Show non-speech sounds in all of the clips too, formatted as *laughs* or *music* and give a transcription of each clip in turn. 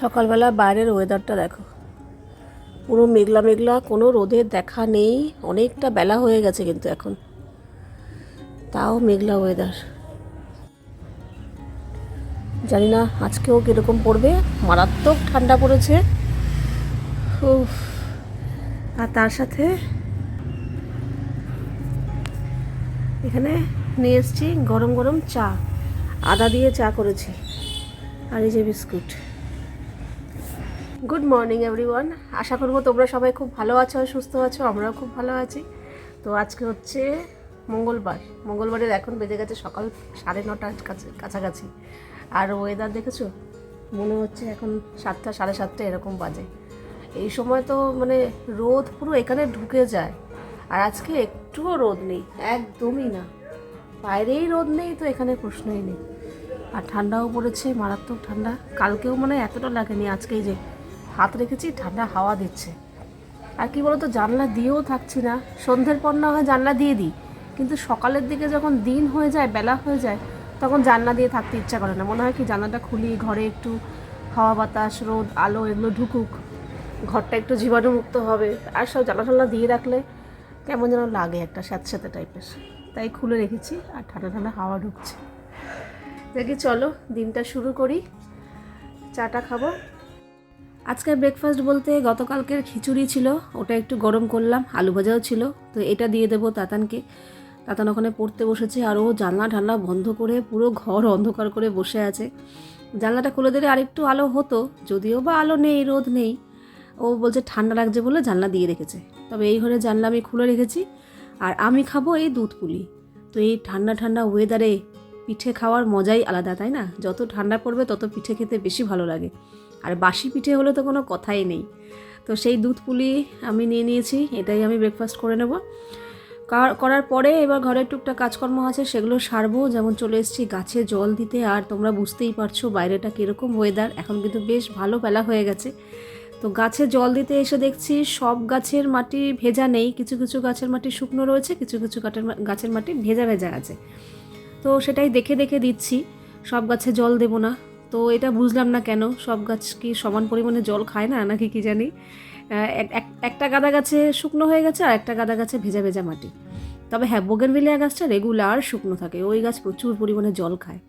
সকালবেলা বাইরের ওয়েদারটা দেখো। পুরো মেঘলা মেঘলা, কোনো রোদের দেখা নেই, অনেকটা বেলা হয়ে গেছে কিন্তু এখন। তাও মেঘলা ওয়েদার জানি না আজকেও কীরকম পড়বে, মারাত্মক ঠান্ডা পড়েছে। আর তার সাথে এখানে নিয়ে এসেছি গরম গরম চা। আদা দিয়ে চা করেছি। আর এই যে বিস্কুট। গুড মর্নিং এভরিওয়ান আশা করব তোমরা সবাই খুব ভালো আছো, সুস্থ আছো, আমরাও খুব ভালো আছি। তো আজকে হচ্ছে মঙ্গলবার। মঙ্গলবারের এখন বেজে গেছে সকাল সাড়ে নটার কাছে কাছাকাছি। আর ওয়েদার দেখেছ? মনে হচ্ছে এখন সাতটা, সাড়ে সাতটা এরকম বাজে। এই সময় তো মানে রোদ পুরো এখানে ঢুকে যায়। আর আজকে একটুও রোদ নেই, একদমই না। বাইরেই রোদ নেই তো এখানে প্রশ্নই নেই। আর ঠান্ডাও পড়েছে, মারাত্মক ঠান্ডা। কালকেও মানে এতটা লাগেনি, আজকেই যে হাত রেখেছি, ঠান্ডা হাওয়া দিচ্ছে। আর কি বলতো, জানলা দিয়েও থাকছি না। সন্ধ্যের পর না হয় জানলা দিয়ে দিই। কিন্তু সকালের দিকে যখন দিন হয়ে যায়, বেলা হয়ে যায়, তখন জানলা দিয়ে থাকতে ইচ্ছা করে না। মনে হয় কি জানলাটা খুলি, ঘরে একটু হাওয়া বাতাস, রোদ, আলো এগুলো ঢুকুক, ঘরটা একটু জীবাণুমুক্ত হবে। আর সব জানলা টানলা দিয়ে রাখলে কেমন যেন লাগে একটা স্যাঁত স্যাঁতস্যাঁতে টাইপের তাই খুলে রেখেছি আর ঠান্ডা ঠান্ডা হাওয়া ঢুকছে। দেখি চলো, দিনটা শুরু করি। চাটা খাব। আজকের ব্রেকফাস্ট বলতে গতকালকের খিচুড়ি ছিল, ওটা একটু গরম করলাম, আলু ভাজাও ছিল, তো এটা দিয়ে দেবো তাতানকে। তাতান ওখানে পড়তে বসেছে আর ও জানলা ঠান্লা বন্ধ করে পুরো ঘর অন্ধকার করে বসে আছে। জানলাটা খুলে দিলে আরেকটু আলো হতো, যদিও বা আলো নেই, রোদ নেই। ও বলছে ঠান্ডা লাগছে বলে জানলা দিয়ে রেখেছে। তবে এই ঘরে জানলা আমি খুলে রেখেছি আর আমি খাব এই দুধ পুলি। তো এই ঠান্ডা ঠান্ডা ওয়েদারে পিঠে খাওয়ার মজাই আলাদা, তাই না? যত ঠান্ডা পড়বে তত পিঠে খেতে বেশি ভালো লাগে। আর বাসি পিঠে হলে তো কোনো কথাই নেই। তো সেই দুধ পুলি আমি নিয়ে নিয়েছি, এটাই আমি ব্রেকফাস্ট করে নেব। কার- করার পরে এবার ঘরের টুকটাক কাজকর্ম আছে, সেগুলো সারবো। যেমন চলে এসেছি গাছে জল দিতে, আর তোমরা বুঝতেই পারছ বাইরেটা কীরকম ওয়েদার এখন কিন্তু বেশ ভালো বেলা হয়ে গেছে। তো গাছে জল দিতে এসে দেখছি সব গাছের মাটি ভেজা নেই। কিছু কিছু গাছের মাটি শুকনো রয়েছে, কিছু কিছু মা- গাছের মাটি ভেজা ভেজা আছে। তো সেটাই দেখে দেখে দিচ্ছি। সব গাছে জল দেবো না। তো এটা বুঝলাম না কেন? সব গাছ কি সমান পরিমাণে জল খায় না নাকি কি জানি? একটা গাদা গাছে শুকনো হয়ে গেছে আর একটা গাদা গাছে ভেজা ভেজা মাটি। তবে হ্যাঁ বোগেনভিলিয়া গাছটা রেগুলার শুকনো থাকে, ওই গাছ প্রচুর পরিমাণে জল খায়।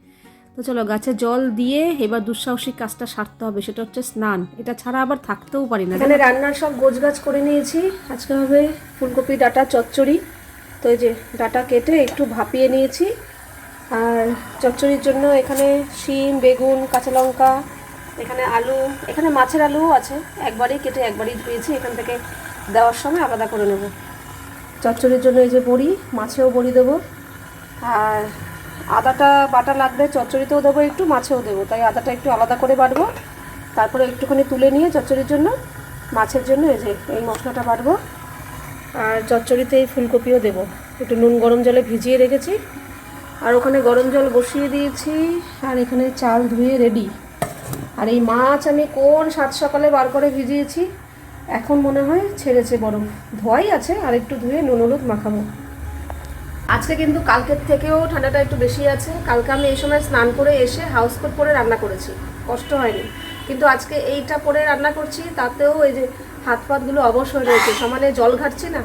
তো চলো, গাছে জল দিয়ে এবার দুঃসাহসিক কাজটা সারতে হবে, সেটা হচ্ছে স্নান। এটা ছাড়া আবার থাকতেও পারি না। এখানে রান্নার সব গোছগাছ করে নিয়েছি। আজকে হবে ফুলকপি, ডাটা, চচ্চড়ি। তো এই যে ডাটা কেটে একটু ভাপিয়ে নিয়েছি। চচ্চড়ির জন্য এখানে শিম, বেগুন, কাঁচা লঙ্কা, এখানে আলু, এখানে মাছের আলুও আছে। একবারই কেটে একবারই ধুয়েছি, এখান থেকে দেওয়ার সময় আলাদা করে নেব। চচ্চড়ির জন্য এই যে বড়ি, মাছেও বড়ি দেবো। আর আদাটা বাটা লাগবে, চচ্চড়িতেও দেবো একটু, মাছেও দেবো। তাই আদাটা একটু আলাদা করে বাটবো। তারপরে একটুখানি তুলে নিয়ে চচ্চড়ির জন্য, মাছের জন্য এই যে এই মশলাটা বাটবো। আর চচ্চড়িতে এই ফুলকপিও দেবো। একটু নুন গরম জলে ভিজিয়ে রেখেছি। আর ওখানে গরম জল বসিয়ে দিয়েছি, আর এখানে চাল ধুয়ে রেডি আর এই মাছ আমি কোন সাত সকালে বার করে ভিজিয়েছি, এখন মনে হয় ছেড়েছে বরং। ধোয়াই আছে, আর একটু ধুয়ে নুন হলুদ মাখাবো। আজকে কিন্তু কালকের থেকেও ঠান্ডাটা একটু বেশি আছে। কালকে আমি এই সময় স্নান করে এসে হাউস কোট পরে রান্না করেছি। কষ্ট হয়নি। কিন্তু আজকে এইটা পরে রান্না করছি, তাতেও এই যে হাত পাতগুলো অবশ হয়ে রয়েছে। সমানে জল ঘাটছি না।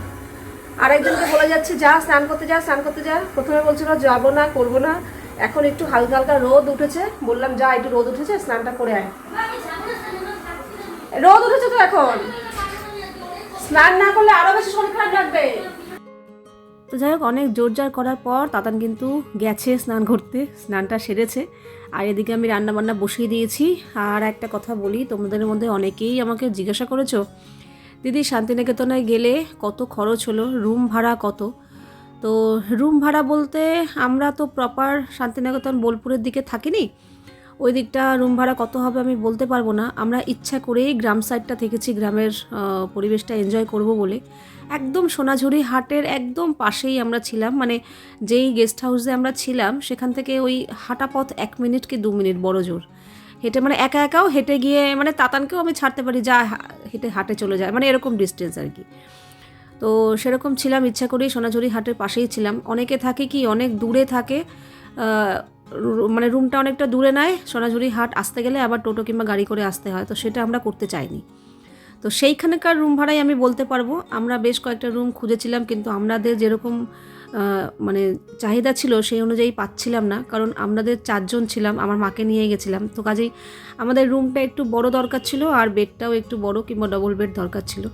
আরেকজনকে বলে যাচ্ছে, যা, স্নান করতে যা, স্নান করতে যা। প্রথমে বলছিল, যাব না, করব না। এখন একটু হালকা হালকা রোদ উঠেছে। বললাম, যা, একটু রোদ উঠেছে, স্নানটা করে আয়। রোদ উঠেছে তো এখন। স্নান না করলে আরও বেশি শরীর খারাপ লাগবে। তো যাই হোক, অনেক জোর জোরজার করার পর তাতান কিন্তু গেছে স্নান করতে। স্নানটা সেরেছে। আর এদিকে আমি রান্না বান্না বসিয়ে দিয়েছি। আর একটা কথা বলি, তোমাদের মধ্যে অনেকেই আমাকে জিজ্ঞাসা করেছ দিদি, শান্তিনিকেতনে গেলে কত খরচ হলো? রুম ভাড়া কত? তো রুম ভাড়া বলতে আমরা তো প্রপার শান্তিনিকেতন বোলপুরের দিকে থাকিনি। ওই দিকটা রুম ভাড়া কত হবে আমি বলতে পারব না। আমরা ইচ্ছা করেই গ্রাম সাইডটা থেকেছি, গ্রামের পরিবেশটা এনজয় করব বলে। একদম সোনাঝুরি হাটের একদম পাশেই আমরা ছিলাম। মানে যেই গেস্ট হাউসে আমরা ছিলাম, সেখান থেকে ওই হাঁটা পথ এক মিনিট কি দু মিনিট, বড় জোর। হেঁটে মানে একা একাও হেঁটে গিয়ে মানে তাতানকেও আমি ছাড়তে পারি যা হেঁটে হাটে চলে যায় মানে এরকম ডিস্টেন্স আর কি। তো সেরকম ছিলাম, ইচ্ছা করেই সোনাঝুরি হাটের পাশেই ছিলাম। অনেকে থাকে কি, অনেক দূরে থাকে মানে রুমটা অনেকটা দূরে নেয়, সোনাঝুরি হাট আসতে গেলে আবার টোটো কিংবা গাড়ি করে আসতে হয়, তো সেটা আমরা করতে চাইনি। তো সেইখানকার রুম ভাড়াই আমি বলতে পারব, আমরা বেশ কয়েকটা রুম খুঁজেছিলাম, কিন্তু আমাদের যেরকম মানে চাহিদা ছিল সেই অনুযায়ী পাচ্ছিলাম না, কারণ আমাদের চারজন ছিলাম, আমার মাকে নিয়ে গেছিলাম। তো কাজেই আমাদের রুমটা একটু বড় দরকার ছিল আর বেডটাও একটু বড় কিংবা ডবল বেড দরকার ছিল।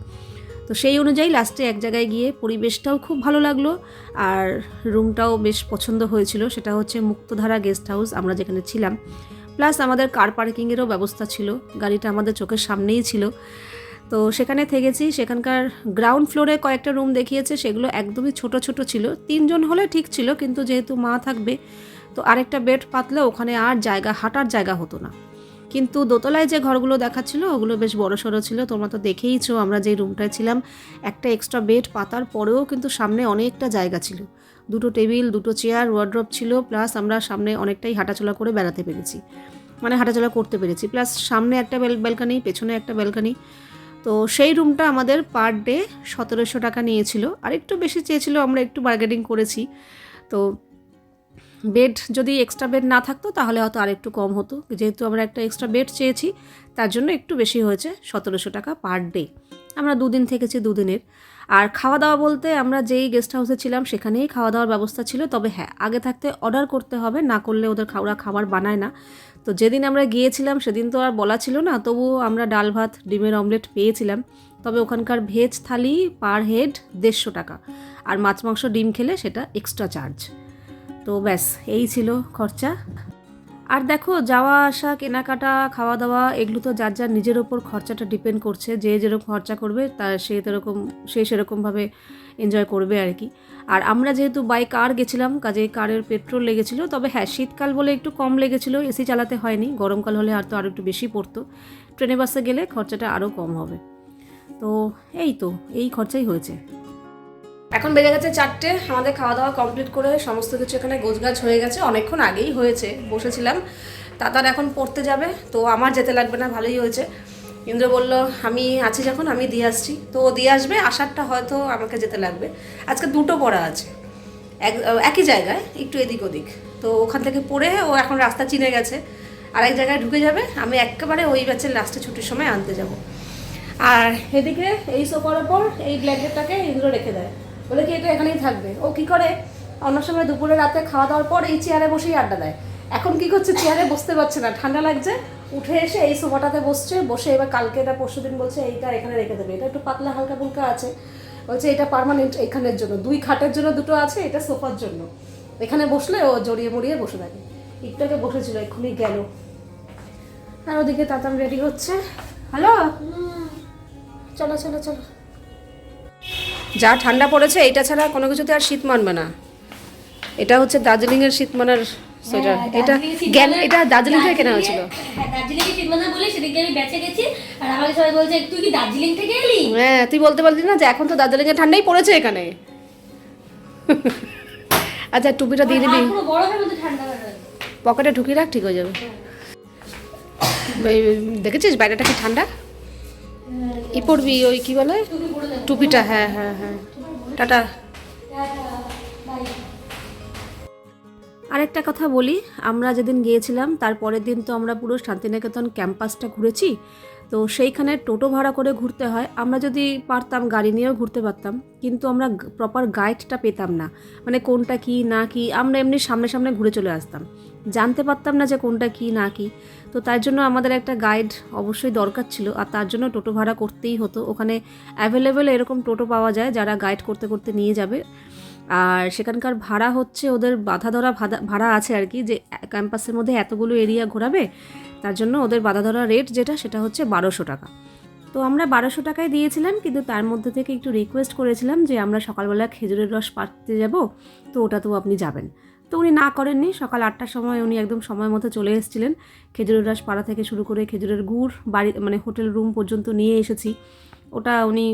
তো সেই অনুযায়ী লাস্টে এক জায়গায় গিয়ে পরিবেশটাও খুব ভালো লাগল আর রুমটাও বেশ পছন্দ হয়েছিল। সেটা হচ্ছে মুক্তধারা গেস্ট হাউস আমরা যেখানে ছিলাম। প্লাস আমাদের কার পার্কিংয়েরও ব্যবস্থা ছিল, গাড়িটা আমাদের চোখের সামনেই ছিল। তো সেখানে থেকেছি, সেখানকার গ্রাউন্ড ফ্লোরে কয়েকটা রুম দেখিয়েছে, সেগুলো একদমই ছোট ছোট ছিল। তিনজন হলে ঠিক ছিল, কিন্তু যেহেতু মা থাকবে, তো আরেকটা বেড পাতলে ওখানে আর জায়গা, হাঁটার জায়গা হতো না। কিন্তু দোতলায় যে ঘরগুলো দেখাচ্ছিল, ওগুলো বেশ বড় সড়ো ছিল। তোমরা তো দেখেইছো আমরা যে রুমটায় ছিলাম, একটা এক্সট্রা বেড পাতার পরেও কিন্তু সামনে অনেকটা জায়গা ছিল। দুটো টেবিল, দুটো চেয়ার ওয়ার্ড্রপ ছিল প্লাস আমরা সামনে অনেকটাই হাঁটাচলা করে বেড়াতে পেরেছি। মানে হাঁটাচলা করতে পেরেছি। প্লাস সামনে একটা ব্যালকানি পেছনে একটা ব্যালকানি তো সেই রুমটা আমাদের পার ডে সতেরোশো টাকা নিয়েছিল। আর একটু বেশি চেয়েছিল, আমরা একটু বার্গেনিং করেছি। তো বেড যদি এক্সট্রা বেড না থাকতো, তাহলে হয়তো আর একটু কম হতো। যেহেতু আমরা একটা এক্সট্রা বেড চেয়েছি, তার জন্য একটু বেশি হয়েছে সতেরোশো টাকা পার ডে আমরা দুদিন থেকেছি দুদিনের। আর খাওয়া দাওয়া বলতে আমরা যেই গেস্ট হাউসে ছিলাম সেখানেই খাওয়া দাওয়ার ব্যবস্থা ছিল। তবে হ্যাঁ আগে থাকতে অর্ডার করতে হবে, না করলে ওদের খা- ওরা খাবার বানায় না। তো যেদিন আমরা গিয়েছিলাম সেদিন তো আর বলা ছিল না তবুও আমরা ডাল ভাত, ডিমের অমলেট পেয়েছিলাম। তবে ওখানকার ভেজ থালি পার হেড দেড়শো টাকা। আর মাছ মাংস, ডিম খেলে সেটা এক্সট্রা চার্জ তো ব্যাস, এই ছিল খরচা। আর দেখো, যাওয়া আসা, কেনাকাটা খাওয়া দাওয়া এগুলো তো যার যার নিজের ওপর খরচাটা ডিপেন্ড করছে। যে যেরকম খরচা করবে তার সে সেরকম সে সেরকমভাবে এনজয় করবে আর কি। আর আমরা যেহেতু বাই কার গেছিলাম, কাজে কারের পেট্রোল লেগেছিলো, তবে হ্যাঁ শীতকাল বলে একটু কম লেগেছিলো এসি চালাতে হয়নি, গরমকাল হলে আর তো আরও একটু বেশি পড়তো। ট্রেনে বাসে গেলে খরচাটা আরও কম হবে। তো এই তো, এই খরচাই হয়েছে। এখন বেজে গেছে চারটে, আমাদের খাওয়া দাওয়া কমপ্লিট করে সমস্ত কিছু এখানে গোছগাছ হয়ে গেছে, অনেকক্ষণ আগেই হয়েছে, বসেছিলাম। তাতার এখন পড়তে যাবে, তো আমার যেতে লাগবে না, ভালোই হয়েছে। ইন্দ্র বলল, আমি আছি যখন, আমি দিয়ে আসছি। তো ও দিয়ে আসবে আসারটা হয়তো আমাকে যেতে লাগবে। আজকে দুটো পড়া আছে, এক, একই জায়গায়, একটু এদিক ওদিক। তো ওখান থেকে পড়ে ও এখন রাস্তা চিনে গেছে। আর এক জায়গায় ঢুকে যাবে, আমি একেবারে ওই ব্যাচের লাস্টে ছুটির সময় আনতে যাব। আর এদিকে এই সোফার ওপর, এই ব্ল্যাঙ্কেটটাকে ইন্দ্র রেখে দেয়। বলে কি এটা এখানেই থাকবে। ও কি করে? অন্য সময় দুপুরে রাতে খাওয়া দাওয়ার পর এই চেয়ারে বসেই আড্ডা দেয়। এখন কি করছে? চেয়ারে বসতে পারছে না। ঠান্ডা লাগছে। উঠে এসে এই সোফাটাতে বসছে। বসে এবার কালকে এটা পরশু দিন বলছে এইটা এখানে রেখে দেবে। এটা একটু পাতলা হালকা ফুলকা আছে। বলছে এটা পার্মানেন্ট এখানের জন্য। দুই খাটের জন্য দুটো আছে এটা সোফার জন্য। এখানে বসলে ও জড়িয়ে মরিয়ে বসে থাকে। আগে বসেছিল এক্ষুনি গেল। আর ওদিকে তাতাম রেডি হচ্ছে। হ্যালো? চলো চলো চলো। যা ঠান্ডা পড়েছে এটা ছাড়া কোনো কিছুতে আর শীত মানবে না। এটা হচ্ছে দার্জিলিং এর শীত মানার সোয়েটার। হ্যাঁ, এটা মানার- এটা দার্জিলিং থেকে কেনা হয়েছিল। হ্যাঁ দার্জিলিং এ শীত মানা বলে সেদিকে আমি বেঁচে গেছি আর আমাকে সবাই বলছে তুই কি দার্জিলিং থেকে এলি? হ্যাঁ তুই বলতে পারলি না যে এখন তো দার্জিলিং এর ঠান্ডাই পড়েছে এখানে। আচ্ছা টুপিটা দিয়ে দিবি। হয়ে। পকেটে ঢুকিয়ে রাখ ঠিক হয়ে যাবে। দেখেছিস বাইরেটা কি ঠান্ডা? কি পড়বি ওই কি বলে? টুপিটা হ্যাঁ হ্যাঁ হ্যাঁ। টাটা। আরেকটা কথা বলি, আমরা যেদিন গিয়েছিলাম, তার পরের দিন তো আমরা পুরো শান্তিনিকেতন ক্যাম্পাসটা ঘুরেছি। তো সেইখানে টোটো ভাড়া করে ঘুরতে হয়। আমরা যদি পারতাম, গাড়ি নিয়েও ঘুরতে পারতাম। কিন্তু আমরা প্রপার গাইডটা পেতাম না। মানে কোনটা কি, না কি, আমরা এমনি সামনে সামনে ঘুরে চলে আসতাম। জানতে পারতাম না যে কোনটা কি, না কি। তো তার জন্য আমাদের একটা গাইড অবশ্যই দরকার ছিল। আর তার জন্য টোটো ভাড়া করতেই হতো। ওখানে অ্যাভেলেবেল এরকম টোটো পাওয়া যায়, যারা গাইড করতে করতে নিয়ে যাবে। আর সেখানকার ভাড়া হচ্ছে ওদের বাধা ধরা ভাড়া- আছে আর কি। যে ক্যাম্পাসের মধ্যে এতগুলো এরিয়া ঘোরাবে তার জন্য ওদের বাধা ধরা রেট যেটা, সেটা হচ্ছে বারোশো টাকা। তো আমরা বারোশো টাকায় দিয়েছিলাম, কিন্তু তার মধ্যে থেকে একটু রিকোয়েস্ট করেছিলাম যে আমরা সকালবেলা খেজুরের রস পাড়তে যাব, তো ওটা তো আপনি যাবেন। তো উনি না করেননি, সকাল আটটার সময় উনি একদম সময় মতো চলে এসেছিলেন। খেজুরের রস পাড়া থেকে শুরু করে খেজুরের গুড়, বাড়ি মানে হোটেল রুম পর্যন্ত নিয়ে এসেছি। ওটা উনি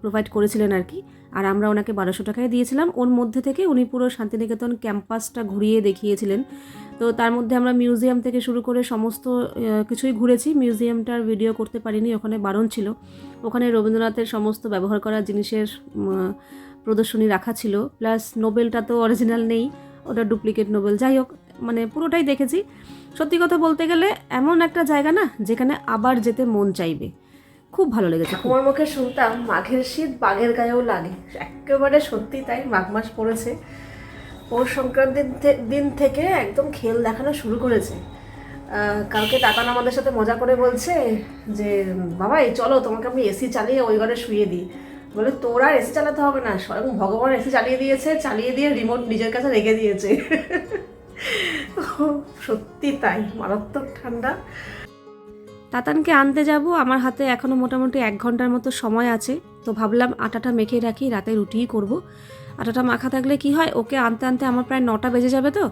প্রোভাইড করেছিলেন আর কি। আর আমরা ওনাকে বারোশো টাকায় দিয়েছিলাম। ওর মধ্যে থেকে উনি পুরো শান্তিনিকেতন ক্যাম্পাসটা ঘুরিয়ে দেখিয়েছিলেন। তো তার মধ্যে আমরা মিউজিয়াম থেকে শুরু করে সমস্ত কিছুই ঘুরেছি। মিউজিয়ামটার ভিডিও করতে পারিনি, ওখানে বারণ ছিল। ওখানে রবীন্দ্রনাথের সমস্ত ব্যবহার করা জিনিসের প্রদর্শনী রাখা ছিল। প্লাস নোবেলটা তো অরিজিনাল নেই, ওটা ডুপ্লিকেট নোবেল। যাই হোক মানে পুরোটাই দেখেছি। সত্যি কথা বলতে গেলে এমন একটা জায়গা না, যেখানে আবার যেতে মন চাইবে। খুব ভালো লেগেছে ঠাকুমার মুখে শুনতাম, মাঘের শীত বাঘের গায়েও লাগে। একেবারে সত্যি তাই, মাঘ মাস পড়েছে। পৌষ সংক্রান্তির দিন থেকে একদম খেল দেখানো শুরু করেছে। কালকে টাকান আমাদের সাথে মজা করে বলছে যে বাবা এই চলো, তোমাকে আমি এসি চালিয়ে ওই ঘরে শুয়ে দিই। বলে, তোর আর এসি চালাতে হবে না, স্বয়ং ভগবান এসি চালিয়ে দিয়েছে, চালিয়ে দিয়ে রিমোট নিজের কাছে রেখে দিয়েছে। *laughs* সত্যি তাই, মারাত্মক ঠান্ডা। তাতানকে আনতে যাব, আমার হাতে এখনও মোটামুটি এক ঘণ্টার মতো সময় আছে, তো ভাবলাম আটাটা মেখে রাখি, রাতে রুটিই করব। আটাটা মাখা থাকলে কি হয়, ওকে আনতে আনতে আমার প্রায় নটা বেজে যাবে তো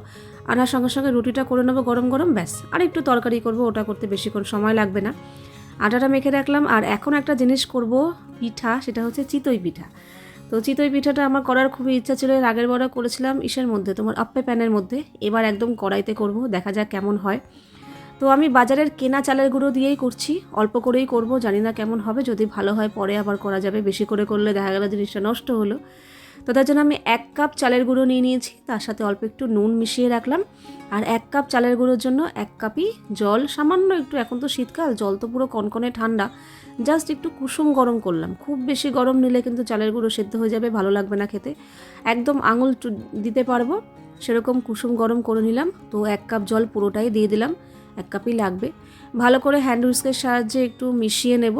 আনার সঙ্গে সঙ্গে রুটিটা করে নেব গরম গরম, ব্যাস। আর একটু তরকারি করব, ওটা করতে বেশিক্ষণ সময় লাগবে না। আটাটা মেখে রাখলাম, আর এখন একটা জিনিস করব, পিঠা, সেটা হচ্ছে চিতই পিঠা। তো চিতই পিঠাটা আমার করার খুবই ইচ্ছা ছিল, এর আগের বড় করেছিলাম, ইসের মধ্যে, তোমার আপ্পে প্যানের মধ্যে। এবার একদম কড়াইতে করব, দেখা যাক কেমন হয়। তো আমি বাজারের কেনা চালের গুঁড়ো দিয়েই করছি। অল্প করেই করব, জানি না কেমন হবে। যদি ভালো হয়, পরে আবার করা যাবে। বেশি করে করলে দেখা গেল জিনিসটা নষ্ট হলো। তো তার জন্য আমি এক কাপ চালের গুঁড়ো নিয়ে নিয়েছি। তার সাথে অল্প একটু নুন মিশিয়ে রাখলাম। আর এক কাপ চালের গুঁড়োর জন্য এক কাপই জল। সামান্য একটু, এখন তো শীতকাল, জল তো পুরো কনকনে ঠান্ডা। জাস্ট একটু কুসুম গরম করলাম। খুব বেশি গরম নিলে কিন্তু চালের গুঁড়ো সেদ্ধ হয়ে যাবে, ভালো লাগবে না খেতে। একদম আঙুল দিতে পারব। সেরকম কুসুম গরম করে নিলাম। তো এক কাপ জল পুরোটাই দিয়ে দিলাম। এক কাপই লাগবে। ভালো করে হ্যান্ড হুইস্কের সাহায্যে একটু মিশিয়ে নেব।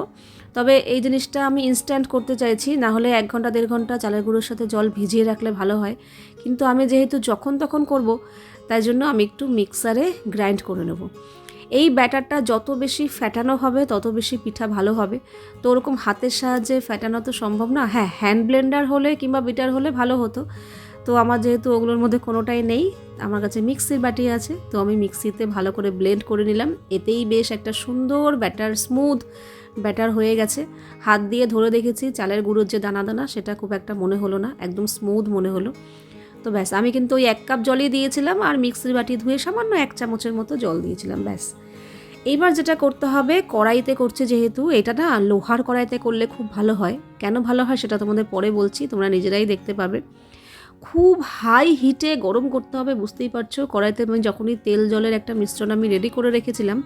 তবে এই জিনিসটা আমি ইনস্ট্যান্ট করতে চাইছি, না হলে এক ঘণ্টা, দেড় ঘণ্টা চালের গুঁড়োর সাথে জল ভিজিয়ে রাখলে ভালো হয়। কিন্তু আমি যেহেতু যখন তখন করব, তাই জন্য আমি একটু মিক্সারে গ্রাইন্ড করে নেব। এই ব্যাটারটা যত বেশি ফ্যাটানো হবে, তত বেশি পিঠা ভালো হবে। তো ওরকম হাতের সাহায্যে ফ্যাটানো তো সম্ভব না। হ্যাঁ হ্যান্ড ব্লেন্ডার হলে কিংবা বিটার হলে ভালো হতো। তো আমার যেহেতু ওগুলোর মধ্যে কোনোটাই নেই আমার কাছে মিক্সির বাটি আছে, তো আমি মিক্সিতে ভালো করে ব্লেন্ড করে নিলাম। এতেই বেশ একটা সুন্দর ব্যাটার স্মুথ ব্যাটার হয়ে গেছে। হাত দিয়ে ধরে দেখেছি, চালের গুঁড়োর যে দানা দানা সেটা খুব একটা মনে হলো না, একদম স্মুথ মনে হলো। তো ব্যাস, আমি কিন্তু ওই এক কাপ জলই দিয়েছিলাম আর মিক্সির বাটি ধুয়ে সামান্য এক চামচের মতো জল দিয়েছিলাম, ব্যাস। এইবার যেটা করতে হবে, কড়াইতে করছে যেহেতু, এটা না লোহার কড়াইতে করলে খুব ভালো হয়। কেন ভালো হয় সেটা তোমাদের পরে বলছি, তোমরা নিজেরাই দেখতে পাবে। খুব হাই হিটে গরম করতে হবে, বুঝতেই পারছ? কড়াইতে আমি যখনই তেল জলের একটা মিশ্রণ আমি রেডি করে রেখেছিলাম,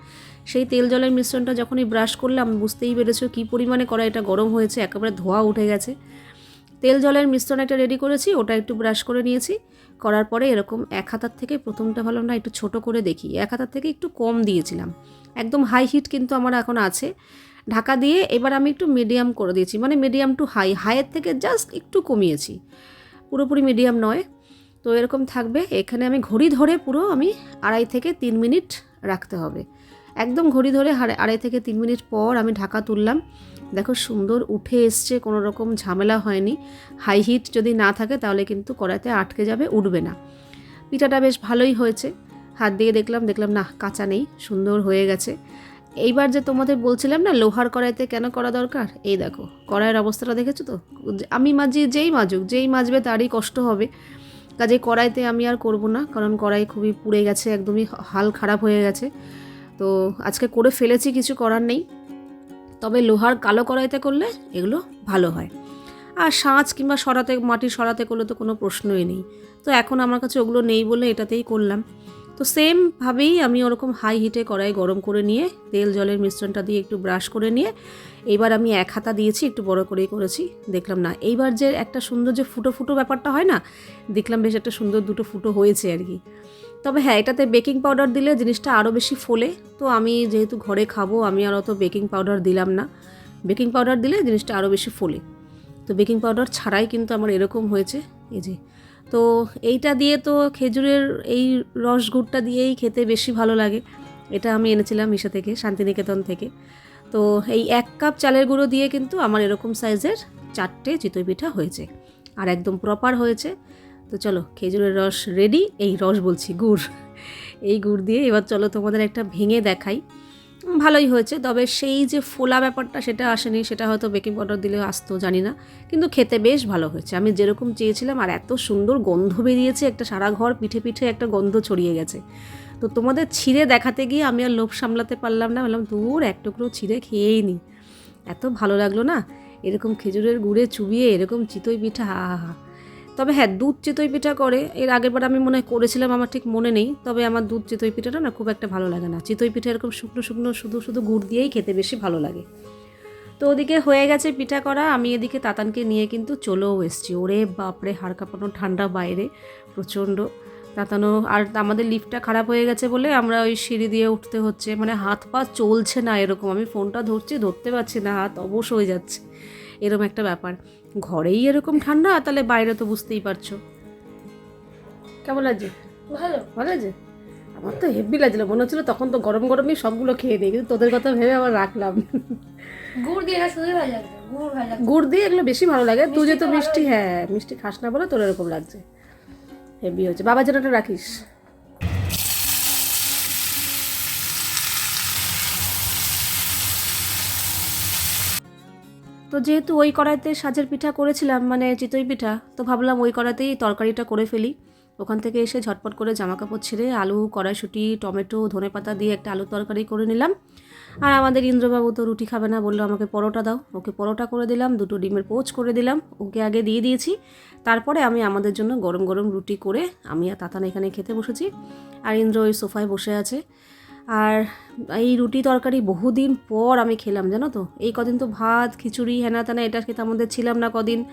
সেই তেল জলের মিশ্রণটা যখনই ব্রাশ করলাম, বুঝতেই পেরেছ কী পরিমাণে কড়াইটা গরম হয়েছে, একেবারে ধোয়া উঠে গেছে। তেল জলের মিশ্রণ একটা রেডি করেছি, ওটা একটু ব্রাশ করে নিয়েছি, করার পরে এরকম এক হাতার থেকে প্রথমটা ভালো না, একটু ছোট করে দেখি। এক হাতার থেকে একটু কম দিয়েছিলাম। একদম হাই হিট কিন্তু আমার এখন আছে। ঢাকা দিয়ে এবার আমি একটু মিডিয়াম করে দিয়েছি মানে মিডিয়াম টু হাই হাইয়ের থেকে জাস্ট একটু কমিয়েছি। পুরোপুরি মিডিয়াম নয়। তো এরকম থাকবে। এখানে আমি ঘড়ি ধরে পুরো আমি আড়াই থেকে তিন মিনিট রাখতে হবে। একদম ঘড়ি ধরে আড়াই থেকে তিন মিনিট পর আমি ঢাকা তুললাম। দেখো সুন্দর উঠে এসছে, কোনো রকম ঝামেলা হয়নি। হাই হিট যদি না থাকে তাহলে কিন্তু কড়াইতে আটকে যাবে, উঠবে না। পিঠাটা বেশ ভালোই হয়েছে। হাত দিয়ে দেখলাম দেখলাম না, কাঁচা নেই, সুন্দর হয়ে গেছে। এইবার যে তোমাদের বলছিলাম না, লোহার কড়াইতে কেন করা দরকার? এই দেখো, কড়াইয়ের অবস্থাটা দেখেছ তো? আমি মাঝি যেই মাজুক, যেই মাজবে তারই কষ্ট হবে। কাজে কড়াইতে আমি আর করব না, কারণ কড়াই খুবই পুড়ে গেছে, একদমই হাল খারাপ হয়ে গেছে। তো আজকে করে ফেলেছি, কিছু করার নেই। তবে লোহার কালো কড়াইতে করলে এগুলো ভালো হয়। আর সাঁচ কিংবা সরাতে, মাটি সরাতে করলে তো কোনো প্রশ্নই নেই। তো এখন আমার কাছে ওগুলো নেই বলে এটাতেই করলাম। তো সেমভাবেই আমি ওরকম হাই হিটে কড়াই গরম করে নিয়ে, তেল জলের মিশ্রণটা দিয়ে একটু ব্রাশ করে নিয়ে এইবার আমি এক হাতা দিয়েছি, একটু বড় করেই করেছি। দেখলাম না, এইবার যে একটা সুন্দর যে ফুটো ফুটো ব্যাপারটা হয় না, দেখলাম বেশ একটা সুন্দর দুটো ফুটো হয়েছে আর কি। তবে হ্যাঁ এটাতে বেকিং পাউডার দিলে জিনিসটা আরও বেশি ফোলে, তো আমি যেহেতু ঘরে খাব, আমি আর অত বেকিং পাউডার দিলাম না। বেকিং পাউডার দিলে জিনিসটা আরও বেশি ফোলে। তো বেকিং পাউডার ছাড়াই কিন্তু আমার এরকম হয়েছে, এই যে তো এইটা দিয়ে তো খেজুরের এই রস গুড়টা দিয়েই খেতে বেশি ভালো লাগে। এটা আমি এনেছিলাম ইসে থেকে, শান্তিনিকেতন থেকে। তো এই এক কাপ চালের গুঁড়ো দিয়ে কিন্তু আমার এরকম সাইজের চারটে চিতই পিঠা হয়েছে আর একদম প্রপার হয়েছে। তো চলো, খেজুরের রস রেডি এই রস বলছি গুড়। এই গুড় দিয়ে এবার চলো তোমাদের একটা ভেঙে দেখাই। ভালোই হয়েছে, তবে সেই যে ফোলা ব্যাপারটা সেটা আসেনি, সেটা হয়তো বেকিং পাউডার দিলে আসতো, জানি না। কিন্তু খেতে বেশ ভালো হয়েছে। আমি যেরকম চেয়েছিলাম, আর এত সুন্দর গন্ধ বেরিয়েছে, একটা সারা ঘর পিঠে পিঠে একটা গন্ধ ছড়িয়ে গেছে। তো তোমাদের ছিঁড়ে দেখাতে গিয়ে আমি আর লোভ সামলাতে পারলাম না, বললাম, দূর, এক টুকরো ছিঁড়ে খেয়েই নি। এত ভালো লাগল না? এরকম খেজুরের গুড়ে চুবিয়ে, এরকম চিতই পিঠা হা হা হা তবে হ্যাঁ দুধ চিতই পিঠা করে। এর আগের বার আমি মনে করেছিলাম, আমার ঠিক মনে নেই। তবে আমার দুধ চিতই পিঠাটা না খুব একটা ভালো লাগে না। চিতই পিঠা এরকম শুকনো শুকনো শুধু শুধু গুড় দিয়েই খেতে বেশি ভালো লাগে। তো ওদিকে হয়ে গেছে পিঠা করা। আমি এদিকে তাতানকে নিয়ে কিন্তু চলেও এসেছি। ওরে বাপরে, হাড় কাঁপানো ঠান্ডা বাইরে, প্রচণ্ড। তাতানো আর আমাদের লিফটটা খারাপ হয়ে গেছে বলে আমরা ওই সিঁড়ি দিয়ে উঠতে হচ্ছে। মানে হাত পা চলছে না এরকম। আমি ফোনটা ধরছি, ধরতে পারছি না, হাত অবশ হয়ে যাচ্ছে। এরকম একটা ব্যাপার। ঘরেই এরকম ঠান্ডা তাহলে বাইরে তো বুঝতেই পারছ। কেমন লাগছে? ভালো। ভালো আছে আমার তো হেভি লাগছিল মনে হচ্ছিল তখন তো গরম গরমই সবগুলো খেয়ে দিই কিন্তু তোদের কথা ভেবে আবার রাখলাম। গুড় দিয়ে শুধুই ভালো লাগছে গুড় লাগছে। দিয়ে এগুলো বেশি ভালো লাগে। তুই যে তো মিষ্টি হ্যাঁ মিষ্টি খাস না বলে তোর এরকম লাগছে। হেভি হচ্ছে। বাবার জন্য একটা রাখিস। যেহেতু ওই কড়াইতে সাজের পিঠা করেছিলাম মানে চিতই পিঠা, তো ভাবলাম ওই কড়াইতেই তরকারিটা করে ফেলি। ওখান থেকে এসে ঝটপট করে জামা কাপড় ছেড়ে আলু, কড়াইশুঁটি, টমেটো ধনে পাতা দিয়ে একটা আলু তরকারি করে নিলাম। আর আমাদের ইন্দ্রবাবু তো রুটি খাবে না, বলল আমাকে পরোটা দাও। ওকে পরোটা করে দিলাম, দুটো ডিমের পোচ করে দিলাম, ওকে আগে দিয়ে দিয়েছি। তারপরে আমি আমাদের জন্য গরম গরম রুটি করে আমি আর তাতান এখানে খেতে বসেছি। আর ইন্দ্র ওই সোফায় বসে আছে। আর এই রুটি তরকারি বহুদিন পর আমি খেলাম, জানো তো? এই কদিন তো ভাত, খিচুড়ি, হেনা তেনা এটা খেতে আমাদের ছিলাম না কদিন।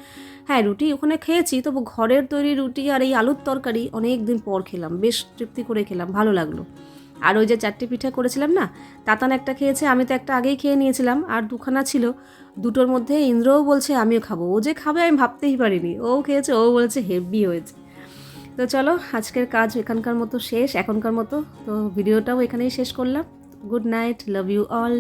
হ্যাঁ রুটি ওখানে খেয়েছি, তবু ঘরের তৈরি রুটি আর এই আলুর তরকারি অনেক দিন পর খেলাম, বেশ তৃপ্তি করে খেলাম, ভালো লাগল। আর ওই যে চারটে পিঠা করেছিলাম না, তাতান একটা খেয়েছে, আমি তো একটা আগেই খেয়ে নিয়েছিলাম, আর দুখানা ছিল। দুটোর মধ্যে ইন্দ্রও বলছে, আমিও খাব। ও যে খাবে আমি ভাবতেই পারিনি, ও খেয়েছে, ও বলেছে, হেভি হয়েছে। তো চলো, আজকের কাজ এখানকার মতো শেষ, এখনকার মতো। তো ভিডিওটাও এখানেই শেষ করলাম। Good night, love you all